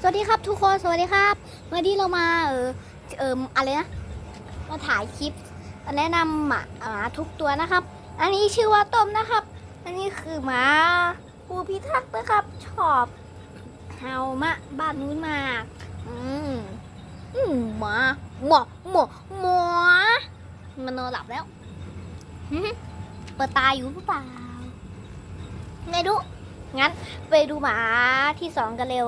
สวัสดีครับทุกคนสวัสดีครับวันนี้เรามาเออเอออะไรนะมาถ่ายคลิป แนะนำหมาหมาทุกตัวนะครับ อันนี้ชื่อว่าต้มนะครับ อันนี้คือหมาผู้พิทักษ์นะครับ ชอบเห่ามะบ้านนู้นมากอืมอืมหมาหมอหมอหมอมันนอนหลับแล้วเปิดตาอยู่หรือเปล่าไม่รู้งั้นไปดูหมาที่สองกันเร็ว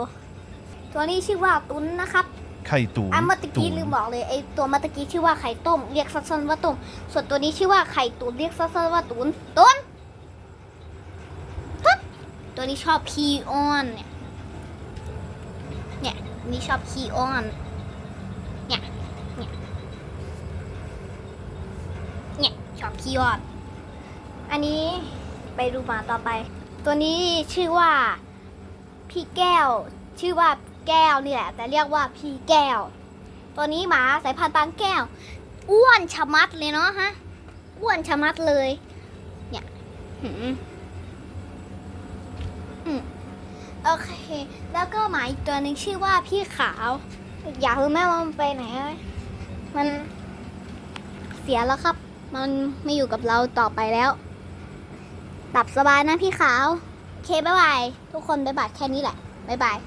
ตัวนี้ชื่อว่าตุ้นนะครับ ไข่ตุ๋นอะเมื่อตะกี้ตุ๋นลืมบอกเลยไอตัวเมื่อตะกี้ชื่อว่าไข่ต้มเรียกสั้นๆว่าต้ม ส่วนตัวนี้ชื่อว่าไข่ตุ๋นเรียกสั้นๆว่าตุ๋นตุ๋นตุ๊ดตัวนี้ชอบพีออนเนี่ยเนี่ยนี่ชอบพีออนเนี่ยเนี่ยเนี่ยชอบพีออน อันนี้ไปดูหมาต่อไป ตัวนี้ชื่อว่าพี่แก้วชื่อว่า แก้วนี่แหละ แต่เรียกว่าพี่แก้ว ตัวนี้หมาสายพันธุ์บางแก้ว อ้วนชะมัดเลยเนาะฮะ อ้วนชะมัดเลย เนี่ยอืมโอเค แล้วก็หมาอีกตัวหนึ่งชื่อว่าพี่ขาว อยากรู้ไหมว่ามันไปไหนไหมมันเสียแล้วครับ มันไม่อยู่กับเราต่อไปแล้วหลับสบายนะพี่ขาวโอเคบ๊ายบาย ทุกคนบ๊ายบายแค่นี้แหละ บ๊ายบาย